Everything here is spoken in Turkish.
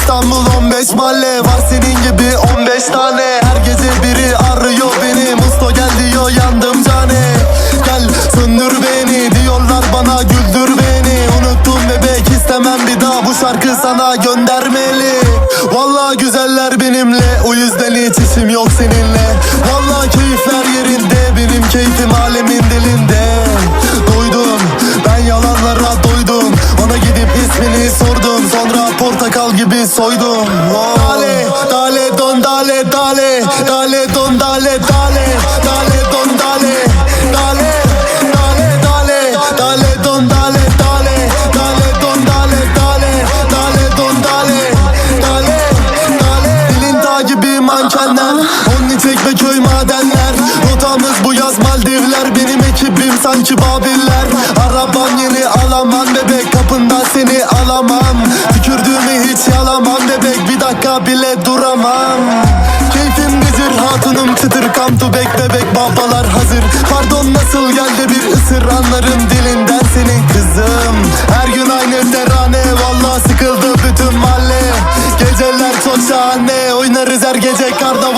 İstanbul 15 mahalle Var senin gibi 15 tane. Her gece biri arıyor beni Musto gel diyor yandım cane. Gel söndür beni diyorlar bana güldür beni. Unuttum bebek istemem bir daha Bu şarkı sana göndermeli. Vallahi güzeller benimle O yüzden hiç işim yok seninle. Vallahi keyifler portakal gibi soydum Oh. Dale dale don dale dale Dale don dale dale Dale don dale Dale dale don dale dale Dale don dale dale Dale dale Dilin dağ gibi mankenler Onun Çekmeköy madenler Rotamız bu yaz Maldivler Benim ekibim sanki Babiller Arabam yeni alamam bebek Kapından seni alamam duramam Keyfim gıcır hatunum çıtır. Come to back bebek babalar hazır. Pardon nasıl geldi bir ısır? Anlarım dilinden senin kızım. Her gün aynı terane. Valla sıkıldı bütün mahalle. Geceler çok şahane. Oynarız her gece karnavalle